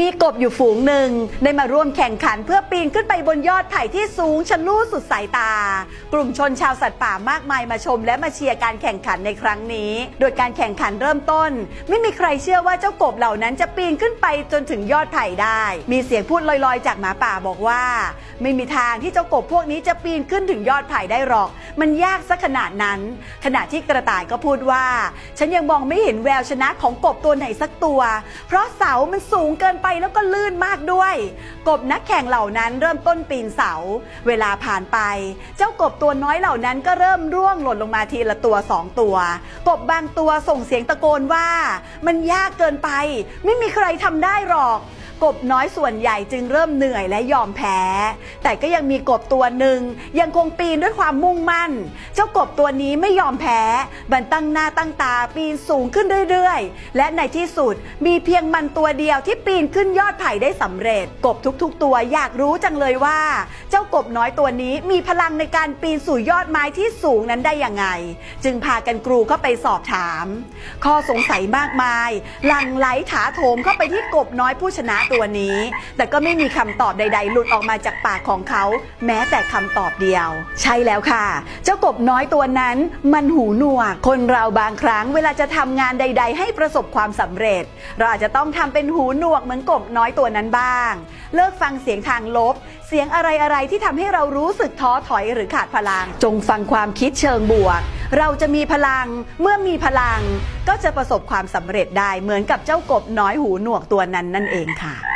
มีกบอยู่ฝูงหนึ่งได้มาร่วมแข่งขันเพื่อปีนขึ้นไปบนยอดไผ่ที่สูงชะลูดสุดสายตา กลุ่มชนชาวสัตว์ป่ามากมายมาชมและมาเชียร์การแข่งขันในครั้งนี้ โดยการแข่งขันเริ่มต้น ไม่มีใครเชื่อว่าเจ้ากบเหล่านั้นจะปีนขึ้นไปจนถึงยอดไผ่ได้ มีเสียงพูดลอยๆ จากหมาป่าบอกว่า ไม่มีทางที่เจ้ากบพวกนี้จะปีนขึ้นถึงยอดไผ่ได้หรอก มันยากสักขนาดนั้น ขณะที่กระต่ายก็พูดว่า ฉันยังมองไม่เห็นแววชนะของกบตัวไหนสักตัว เพราะเสามันสูงเกินไปแล้วก็ลื่นมากด้วย กบนักแข่งเหล่านั้นเริ่มต้นปีนเสา เวลาผ่านไป เจ้ากบตัวน้อยเหล่านั้นก็เริ่มร่วงหล่นลงมาทีละตัวสองตัว กบบางตัวส่งเสียงตะโกนว่า มันยากเกินไป ไม่มีใครทำได้หรอก กบน้อยส่วนใหญ่จึงเริ่มเหนื่อยและยอมแพ้ แต่ก็ยังมีกบตัวหนึ่งยังคงปีนด้วยความมุ่งมั่น เจ้ากบตัวนี้ไม่ยอมแพ้มันตั้งหน้าตั้งตาปีนสูงขึ้นเรื่อยๆ และในที่สุดมีเพียงมันตัวเดียวที่ปีนขึ้นยอดไผ่ได้สำเร็จ กบทุกๆ ตัวอยากรู้จังเลยว่า เจ้ากบน้อยตัวนี้มีพลังในการปีนสู่ยอดไม้ที่สูงนั้นได้ยังไง จึงพากันกรูเข้าไปสอบถาม ข้อสงสัยมากมายหลั่งไหลถาโถมเข้าไปที่กบน้อยผู้ชนะตัวนี้ แต่ก็ไม่มีคำตอบใด ๆ หลุดออกมาจากปากของเขา แม้แต่คำตอบเดียว ใช่แล้วค่ะ เจ้ากบน้อยตัวนั้น มันหูหนวก คนเราบางครั้งเวลาจะทำงานใด ๆ ให้ประสบความสำเร็จ เราอาจจะต้องทำเป็นหูหนวกเหมือนกบน้อยตัวนั้นบ้าง เลิกฟังเสียงทางลบ เสียงอะไรๆที่ทำให้เรารู้สึกท้อถอยหรือขาดพลัง จงฟังความคิดเชิงบวก เราจะมีพลังเมื่อมีพลังก็จะประสบความสำเร็จได้เหมือนกับเจ้ากบน้อยหูหนวกตัวนั้นนั่นเองค่ะ